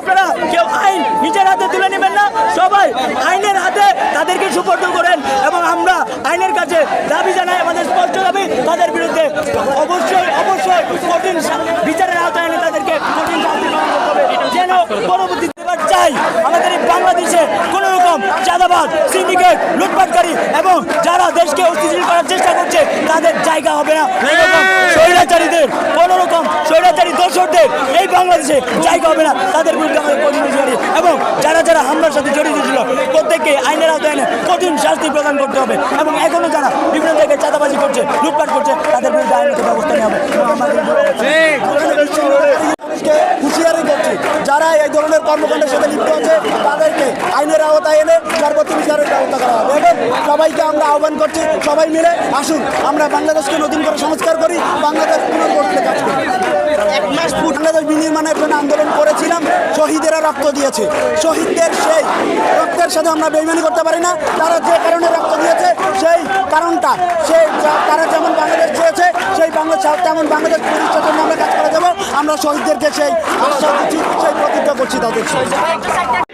আপনারা কেউ আইন নিজের হাতে তুলে নেবেন না। সবাই আইনের হাতে তাদেরকে সুপর্দ করেন এবং আমরা আইনের কাছে দাবি জানাই, আমাদের স্পষ্ট দাবি, তাদের বিরুদ্ধে অবশ্যই অবশ্যই কঠিন শা- বিচারের আওতায় এনে তাদেরকে কঠিন শাস্তি প্রদান করতে হবে যেন পরবর্তীতে এবার চাই আমাদের এই বাংলাদেশে কোনো রকম চাঁদাবাদ সিন্ডিকেট লুটপাটকারী এবং যারা দেশকে অস্থিতিশীল করার চেষ্টা করছে তাদের জায়গা হবে না। এরকম স্বৈরাচারীদের কোনো রকম স্বৈরাচারী দর্শকদের এই বাংলাদেশে জায়গা হবে না। তাদের বিরুদ্ধে আমাদের কঠিন হুঁশিয়ারি এবং যারা যারা হামলার সাথে জড়িত ছিল প্রত্যেককে আইনের আওতায় এনে কঠিন শাস্তি প্রদান করতে হবে। এবং এখনও যারা বিভিন্ন জায়গায় চাঁদাবাজি করছে লুটপাট করছে তাদের বিরুদ্ধে আইনত ব্যবস্থা নেওয়া হবে। আমাদের যারা এই ধরনের কর্মকাণ্ডের সাথে লিপ্ত আছে, তাদেরকে আইনের আওতায় এনে পরবর্তী বিচারের ব্যবস্থা করা হবে। এবং সবাইকে আমরা আহ্বান করছি, সবাই মিলে আসুন, আমরা বাংলাদেশকে নতুন করে সংস্কার করি, বাংলাদেশ পুনর্গঠনে কাজ করি বাংলাদেশ বিনির্মাণের জন্য আন্দোলন করেছিলাম, শহীদেরা রক্ত দিয়েছে। শহীদদের সেই রক্তের সাথে আমরা বেইমানি করতে পারি না, তারা যে কারণে রক্ত দিয়েছে, সেই কারণটা, সেই তারা যেমন বাংলাদেশ চেয়েছে, সেই বাংলাদেশ তেমন বাংলাদেশ প্রতিষ্ঠার জন্য আমরা কাজ আমরা শহীদদেরকে সেই আশ্বাস দিচ্ছি সেই প্রতিজ্ঞা করছি তাদের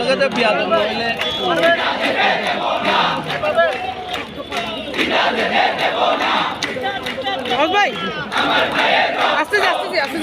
লগে বিয়া নইলে ভাই আস্তে আস্তে আস্তে